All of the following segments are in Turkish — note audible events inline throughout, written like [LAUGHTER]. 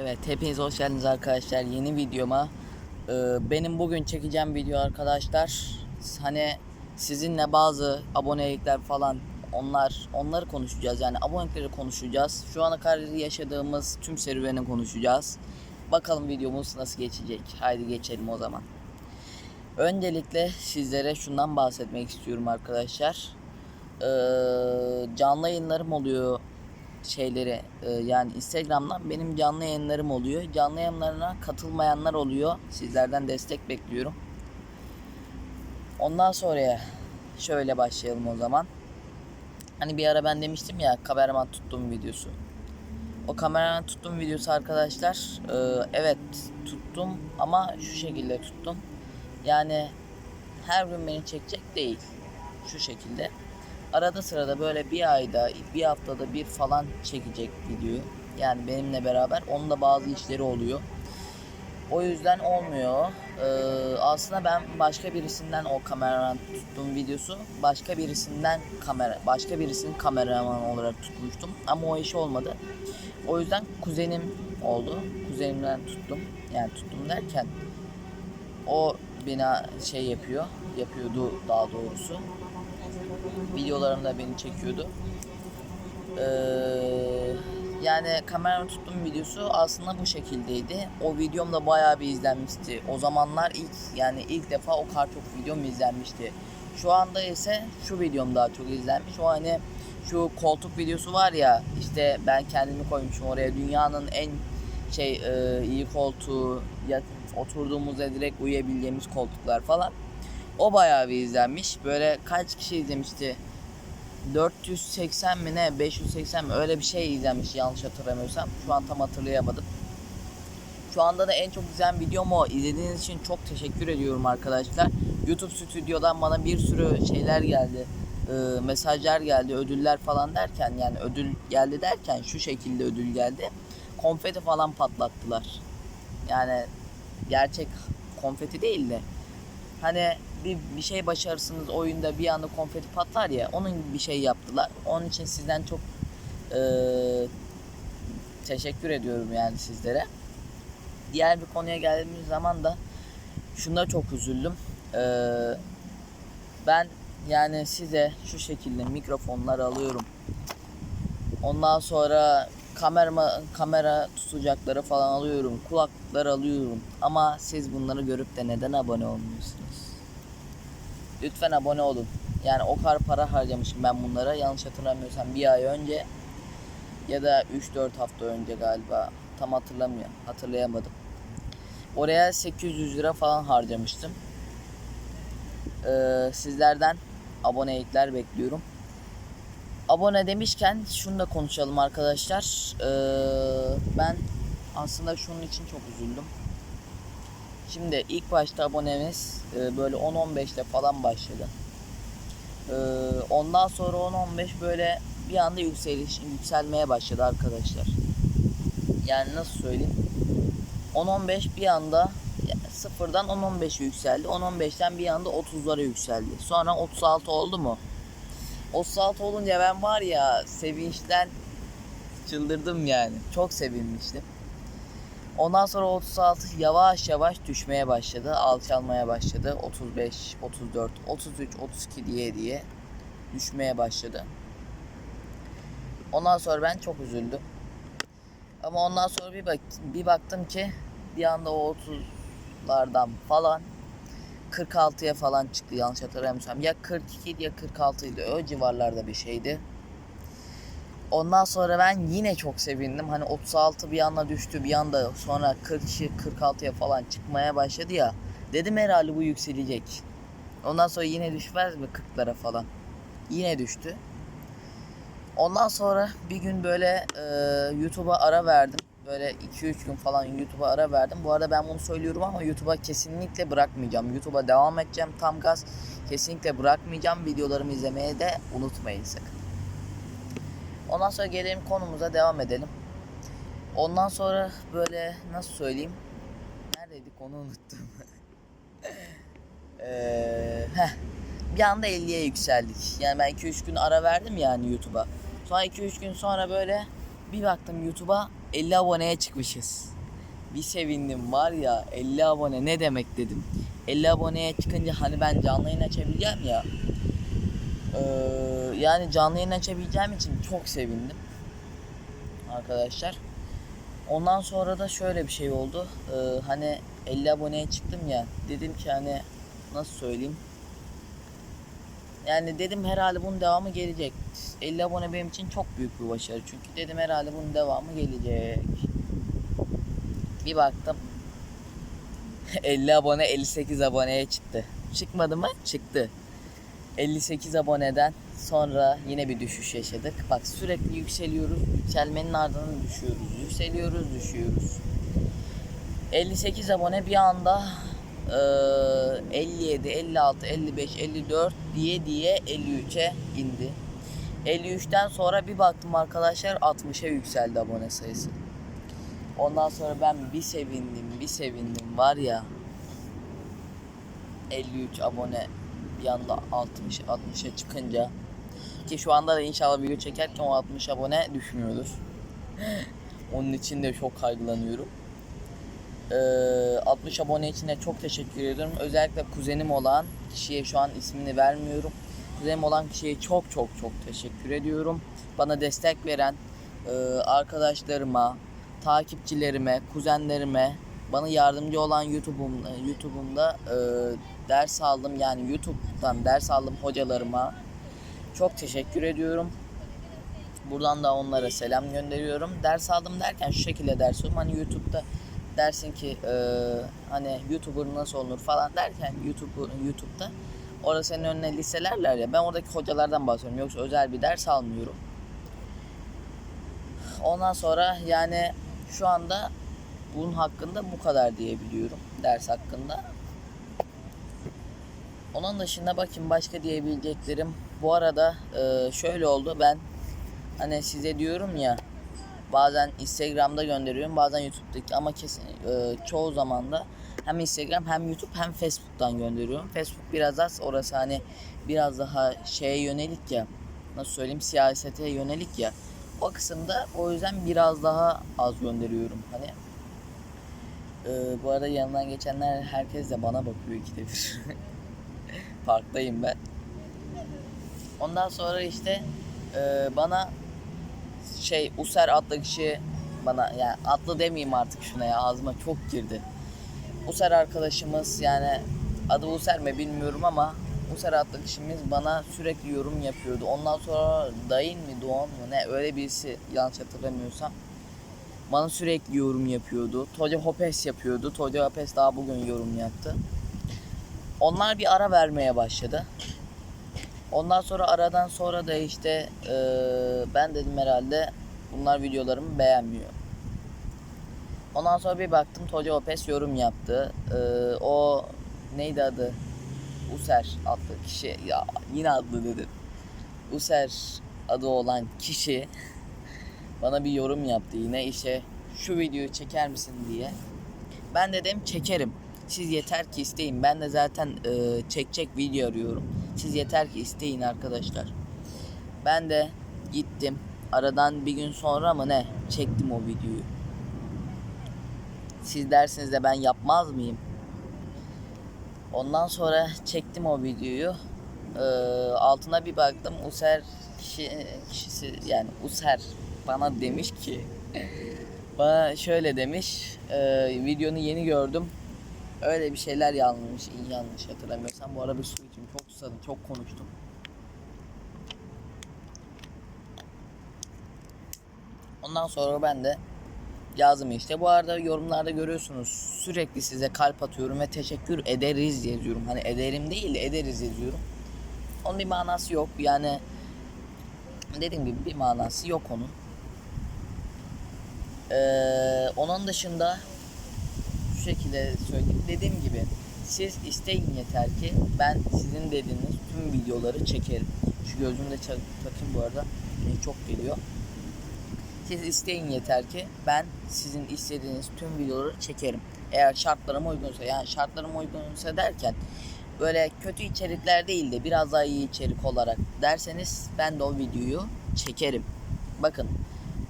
Evet hepiniz hoş geldiniz arkadaşlar yeni videoma. Ee, benim bugün çekeceğim video arkadaşlar. Hani sizinle bazı abonelikler falan onlar onları konuşacağız yani abonelikleri konuşacağız. Şu ana kadar yaşadığımız tüm serüveni konuşacağız. Bakalım videomuz nasıl geçecek. Haydi geçelim o zaman. Öncelikle sizlere şundan bahsetmek istiyorum arkadaşlar. Ee, canlı yayınlarım oluyor şeyleri e, yani Instagram'dan benim canlı yayınlarım oluyor. Canlı yayınlarına katılmayanlar oluyor. Sizlerden destek bekliyorum. Ondan sonra şöyle başlayalım o zaman. Hani bir ara ben demiştim ya kameraman tuttuğum videosu. O kameraman tuttuğum videosu arkadaşlar e, evet tuttum ama şu şekilde tuttum. Yani her gün beni çekecek değil. Şu şekilde arada sırada böyle bir ayda bir haftada bir falan çekecek videoyu. Yani benimle beraber onun da bazı işleri oluyor. O yüzden olmuyor. Ee, aslında ben başka birisinden o kameraman tuttuğum videosu başka birisinden kamera başka birisinin kameraman olarak tutmuştum ama o iş olmadı. O yüzden kuzenim oldu. Kuzenimden tuttum. Yani tuttum derken o bina şey yapıyor. Yapıyordu daha doğrusu videolarımda beni çekiyordu. Ee, yani kameramı tuttuğum videosu aslında bu şekildeydi. O videom da bayağı bir izlenmişti. O zamanlar ilk yani ilk defa o kadar çok videom izlenmişti. Şu anda ise şu videom daha çok izlenmiş. O hani şu koltuk videosu var ya işte ben kendimi koymuşum oraya dünyanın en şey e, iyi koltuğu ya, oturduğumuzda direkt uyuyabileceğimiz koltuklar falan. O bayağı bir izlenmiş. Böyle kaç kişi izlemişti? 480 mi ne 580 mi öyle bir şey izlenmiş yanlış hatırlamıyorsam. Şu an tam hatırlayamadım. Şu anda da en çok izlenen videom o. İzlediğiniz için çok teşekkür ediyorum arkadaşlar. YouTube stüdyodan bana bir sürü şeyler geldi. Ee, mesajlar geldi, ödüller falan derken yani ödül geldi derken şu şekilde ödül geldi. Konfeti falan patlattılar. Yani gerçek konfeti değil de hani bir, bir şey başarırsınız oyunda bir anda konfeti patlar ya onun gibi bir şey yaptılar. Onun için sizden çok e, teşekkür ediyorum yani sizlere. Diğer bir konuya geldiğimiz zaman da şunda çok üzüldüm. E, ben yani size şu şekilde mikrofonlar alıyorum. Ondan sonra kamera kamera tutacakları falan alıyorum. Kulaklıklar alıyorum. Ama siz bunları görüp de neden abone olmuyorsunuz? Lütfen abone olun. Yani o kadar para harcamışım ben bunlara. Yanlış hatırlamıyorsam bir ay önce ya da 3-4 hafta önce galiba. Tam hatırlamıyorum. Hatırlayamadım. Oraya 800 lira falan harcamıştım. Ee, sizlerden abonelikler bekliyorum. Abone demişken şunu da konuşalım arkadaşlar. Ee, ben aslında şunun için çok üzüldüm. Şimdi ilk başta abonemiz e, böyle 10-15'te falan başladı. Ee, ondan sonra 10-15 böyle bir anda yükseliş, yükselmeye başladı arkadaşlar. Yani nasıl söyleyeyim? 10-15 bir anda sıfırdan 10-15'e yükseldi. 10-15'ten bir anda 30'lara yükseldi. Sonra 36 oldu mu? 36 olunca ben var ya sevinçten çıldırdım yani. Çok sevinmiştim. Ondan sonra 36 yavaş yavaş düşmeye başladı. Alçalmaya başladı. 35, 34, 33, 32 diye diye düşmeye başladı. Ondan sonra ben çok üzüldüm. Ama ondan sonra bir bak bir baktım ki bir anda o 30'lardan falan 46'ya falan çıktı yanlış hatırlamıyorsam. Ya 42 idi ya 46 idi. O civarlarda bir şeydi. Ondan sonra ben yine çok sevindim. Hani 36 bir anda düştü bir anda sonra 42 46'ya falan çıkmaya başladı ya. Dedim herhalde bu yükselecek. Ondan sonra yine düşmez mi 40'lara falan. Yine düştü. Ondan sonra bir gün böyle e, YouTube'a ara verdim. Böyle 2-3 gün falan YouTube'a ara verdim. Bu arada ben bunu söylüyorum ama YouTube'a kesinlikle bırakmayacağım. YouTube'a devam edeceğim tam gaz. Kesinlikle bırakmayacağım. Videolarımı izlemeye de unutmayın sakın. Ondan sonra gelelim konumuza devam edelim. Ondan sonra böyle nasıl söyleyeyim? Neredeydik onu unuttum. [LAUGHS] ee, bir anda 50'ye yükseldik. Yani ben 2-3 gün ara verdim yani YouTube'a. Sonra 2-3 gün sonra böyle bir baktım YouTube'a 50 aboneye çıkmışız. Bir sevindim var ya 50 abone ne demek dedim. 50 aboneye çıkınca hani ben canlı yayın açabileceğim ya. Ee, yani canlı yayın açabileceğim için çok sevindim. Arkadaşlar. Ondan sonra da şöyle bir şey oldu. Ee, hani 50 aboneye çıktım ya. Dedim ki hani nasıl söyleyeyim. Yani dedim herhalde bunun devamı gelecek. 50 abone benim için çok büyük bir başarı. Çünkü dedim herhalde bunun devamı gelecek. Bir baktım. [LAUGHS] 50 abone 58 aboneye çıktı. Çıkmadı mı? Çıktı. 58 aboneden sonra yine bir düşüş yaşadık. Bak sürekli yükseliyoruz. Yükselmenin ardından düşüyoruz. Yükseliyoruz, düşüyoruz. 58 abone bir anda eee, 57, 56, 55, 54 diye diye 53'e indi. 53'ten sonra bir baktım arkadaşlar 60'a yükseldi abone sayısı. Ondan sonra ben bir sevindim, bir sevindim var ya. 53 abone bir anda 60 60'a çıkınca ki şu anda da inşallah video çekerken o 60 abone düşmüyordur. [LAUGHS] Onun için de çok kaygılanıyorum. Ee, 60 abone için de çok teşekkür ediyorum. Özellikle kuzenim olan kişiye şu an ismini vermiyorum. Kuzenim olan kişiye çok çok çok teşekkür ediyorum. Bana destek veren e, arkadaşlarıma, takipçilerime, kuzenlerime, bana yardımcı olan YouTube'um YouTube'umda e, ders aldım yani YouTube'dan ders aldım hocalarıma. Çok teşekkür ediyorum. Buradan da onlara selam gönderiyorum. Ders aldım derken şu şekilde ders alıyorum. Hani YouTube'da dersin ki e, hani YouTuber nasıl olunur falan derken YouTube YouTube'da orada senin önüne listelerler ya ben oradaki hocalardan bahsediyorum yoksa özel bir ders almıyorum. Ondan sonra yani şu anda bunun hakkında bu kadar diyebiliyorum ders hakkında. Onun dışında bakayım başka diyebileceklerim. Bu arada e, şöyle oldu ben hani size diyorum ya bazen Instagram'da gönderiyorum bazen YouTube'daki ama kesin e, çoğu zaman da hem Instagram hem YouTube hem Facebook'tan gönderiyorum. Facebook biraz az orası hani biraz daha şeye yönelik ya nasıl söyleyeyim siyasete yönelik ya o kısımda o yüzden biraz daha az gönderiyorum hani e, bu arada yanından geçenler herkes de bana bakıyor ikide bir [LAUGHS] parktayım ben ondan sonra işte e, bana şey User adlı kişi bana yani adlı demeyeyim artık şuna ya ağzıma çok girdi. User arkadaşımız yani adı User mi bilmiyorum ama User adlı kişimiz bana sürekli yorum yapıyordu. Ondan sonra Dayın mı Doğan mı ne öyle birisi yanlış hatırlamıyorsam bana sürekli yorum yapıyordu. Toca Hopes yapıyordu. Toca Hopes daha bugün yorum yaptı. Onlar bir ara vermeye başladı. Ondan sonra aradan sonra da işte eee, ben dedim herhalde bunlar videolarımı beğenmiyor. Ondan sonra bir baktım Toca Opes yorum yaptı. Eee, o neydi adı? User adlı kişi ya yine adlı dedim. User adı olan kişi [LAUGHS] bana bir yorum yaptı yine işte şu videoyu çeker misin diye. Ben dedim çekerim. Siz yeter ki isteyin. Ben de zaten e, çekecek video arıyorum. Siz yeter ki isteyin arkadaşlar. Ben de gittim. Aradan bir gün sonra mı ne çektim o videoyu. Siz dersiniz de ben yapmaz mıyım? Ondan sonra çektim o videoyu. Ee, altına bir baktım. User kişi, kişisi yani User bana demiş ki [LAUGHS] bana şöyle demiş. e, videonu yeni gördüm. Öyle bir şeyler yanlış, iyi yanlış hatırlamıyorsam. Bu ara bir su içeyim. Çok susadım, çok konuştum. Ondan sonra ben de yazdım işte. Bu arada yorumlarda görüyorsunuz sürekli size kalp atıyorum ve teşekkür ederiz yazıyorum. Hani ederim değil de ederiz yazıyorum. Onun bir manası yok. Yani dediğim gibi bir manası yok onun. Ee, onun dışında şu şekilde söyleyeyim. Dediğim gibi siz isteyin yeter ki ben sizin dediğiniz tüm videoları çekerim. Şu gözümde takayım bu arada. Beni çok geliyor. Siz isteyin yeter ki ben sizin istediğiniz tüm videoları çekerim. Eğer şartlarıma uygunsa yani şartlarıma uygunsa derken böyle kötü içerikler değil de biraz daha iyi içerik olarak derseniz ben de o videoyu çekerim. Bakın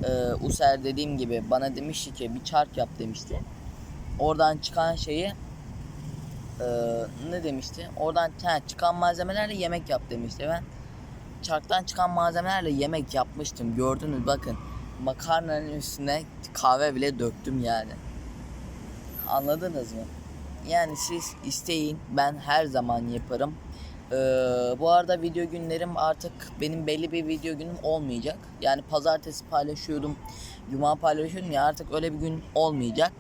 e, User dediğim gibi bana demişti ki bir çark yap demişti. Oradan çıkan şeyi e, ne demişti? Oradan ha, çıkan malzemelerle yemek yap demişti. Ben çarktan çıkan malzemelerle yemek yapmıştım. Gördünüz bakın. Makarnanın üstüne kahve bile döktüm yani. Anladınız mı? Yani siz isteyin ben her zaman yaparım. Ee, bu arada video günlerim artık benim belli bir video günüm olmayacak. Yani pazartesi paylaşıyordum, cuma paylaşıyordum ya artık öyle bir gün olmayacak.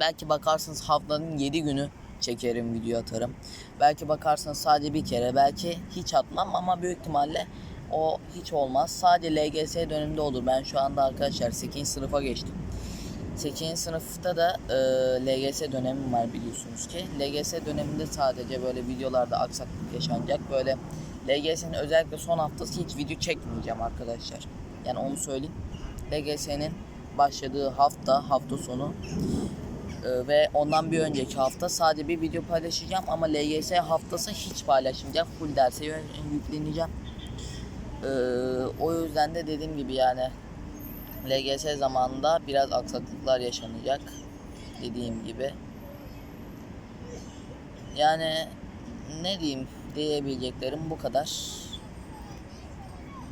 Belki bakarsınız haftanın 7 günü çekerim video atarım. Belki bakarsınız sadece bir kere belki hiç atmam ama büyük ihtimalle o hiç olmaz. Sadece LGS döneminde olur. Ben şu anda arkadaşlar 8. sınıfa geçtim. 8. sınıfta da e, LGS dönemim var biliyorsunuz ki. LGS döneminde sadece böyle videolarda aksaklık yaşanacak. Böyle LGS'nin özellikle son haftası hiç video çekmeyeceğim arkadaşlar. Yani onu söyleyeyim. LGS'nin başladığı hafta, hafta sonu e, ve ondan bir önceki hafta sadece bir video paylaşacağım ama LGS haftası hiç paylaşmayacağım. Full derse yükleneceğim. E, o yüzden de dediğim gibi yani LGS zamanında biraz aksaklıklar yaşanacak dediğim gibi. Yani ne diyeyim diyebileceklerim bu kadar.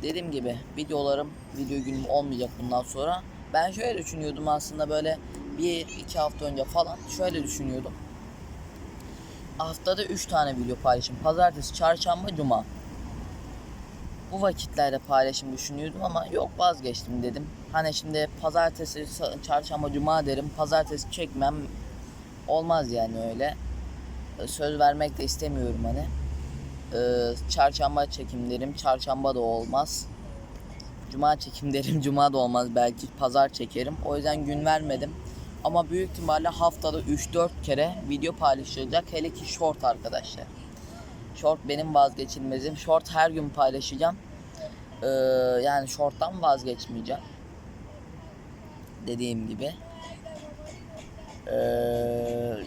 Dediğim gibi videolarım video günüm olmayacak bundan sonra. Ben şöyle düşünüyordum aslında böyle bir iki hafta önce falan şöyle düşünüyordum. Haftada 3 tane video paylaşım. Pazartesi, çarşamba, cuma. Bu vakitlerde paylaşım düşünüyordum ama yok vazgeçtim dedim. Hani şimdi pazartesi, çarşamba, cuma derim. Pazartesi çekmem olmaz yani öyle. Ee, Söz vermek de istemiyorum hani. Ee, çarşamba çekim derim. Çarşamba da olmaz. Cuma çekim [LAUGHS] derim. Cuma da olmaz. Belki pazar çekerim. O yüzden gün vermedim. Ama büyük ihtimalle haftada 3-4 kere video paylaşılacak. Hele ki short arkadaşlar. Short benim vazgeçilmezim. Short her gün paylaşacağım. Ee, yani shorttan vazgeçmeyeceğim. Dediğim gibi. Ee,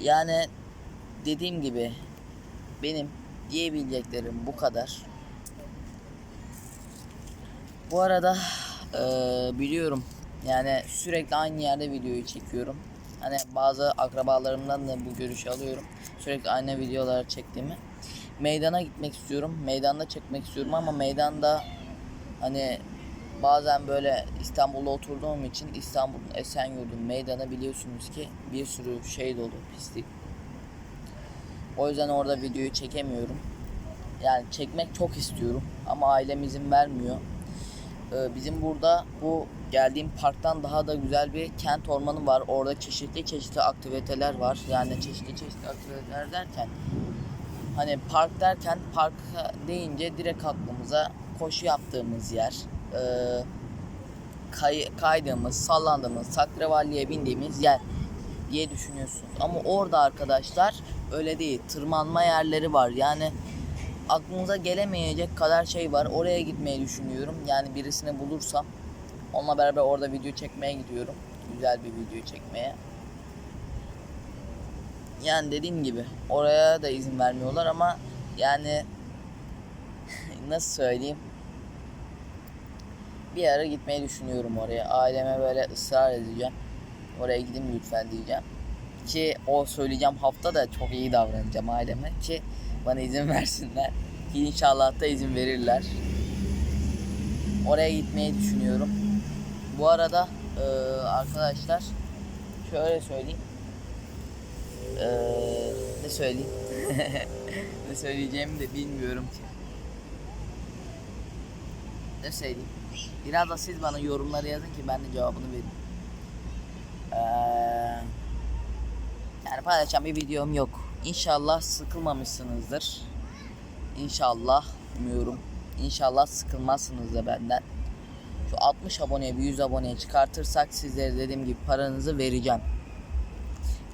yani dediğim gibi benim diyebileceklerim bu kadar. Bu arada eee, biliyorum yani sürekli aynı yerde videoyu çekiyorum. Hani bazı akrabalarımdan da bu görüşü alıyorum. Sürekli aynı videolar çektiğimi. Meydana gitmek istiyorum. Meydanda çekmek istiyorum ama meydanda hani bazen böyle İstanbul'da oturduğum için İstanbul'un Esenyurt'un meydanı biliyorsunuz ki bir sürü şey dolu pislik. O yüzden orada videoyu çekemiyorum. Yani çekmek çok istiyorum ama ailem izin vermiyor. Ee, bizim burada bu geldiğim parktan daha da güzel bir kent ormanı var. Orada çeşitli çeşitli aktiviteler var. Yani çeşitli çeşitli aktiviteler derken hani park derken park deyince direkt aklımıza koşu yaptığımız yer. Ee, kay- kaydığımız, sallandığımız, sakrevalliye bindiğimiz yer diye düşünüyorsunuz. Ama orada arkadaşlar öyle değil. Tırmanma yerleri var. Yani aklınıza gelemeyecek kadar şey var. Oraya gitmeyi düşünüyorum. Yani birisini bulursam onunla beraber orada video çekmeye gidiyorum. Güzel bir video çekmeye. Yani dediğim gibi oraya da izin vermiyorlar ama yani [LAUGHS] nasıl söyleyeyim bir ara gitmeyi düşünüyorum oraya. Aileme böyle ısrar edeceğim. Oraya gidin lütfen diyeceğim. Ki o söyleyeceğim hafta da çok iyi davranacağım aileme ki bana izin [LAUGHS] versinler. Ki inşallah da izin verirler. Oraya gitmeyi düşünüyorum. Bu arada eee, arkadaşlar şöyle söyleyeyim. Eee, ne söyleyeyim? [LAUGHS] ne söyleyeceğimi de bilmiyorum ki. Ne söyleyeyim? Biraz da siz bana yorumlara yazın ki ben de cevabını vereyim. Eee, yani paylaşacağım bir videom yok. İnşallah sıkılmamışsınızdır. İnşallah umuyorum. İnşallah sıkılmazsınız da benden. Şu 60 aboneye bir 100 aboneye çıkartırsak sizlere dediğim gibi paranızı vereceğim.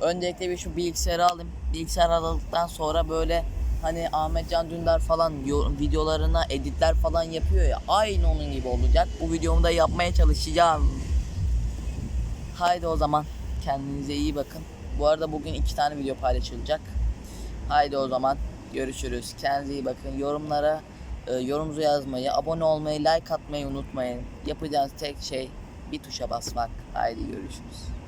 Öncelikle bir şu bilgisayarı alayım. Bilgisayar aldıktan sonra böyle hani Ahmet Can Dündar falan videolarına editler falan yapıyor ya. Aynı onun gibi olacak. Bu videomu da yapmaya çalışacağım. Haydi o zaman kendinize iyi bakın. Bu arada bugün iki tane video paylaşılacak. Haydi o zaman görüşürüz. Kendinize iyi bakın. Yorumlara e, yorumunuzu yazmayı, abone olmayı, like atmayı unutmayın. Yapacağınız tek şey bir tuşa basmak. Haydi görüşürüz.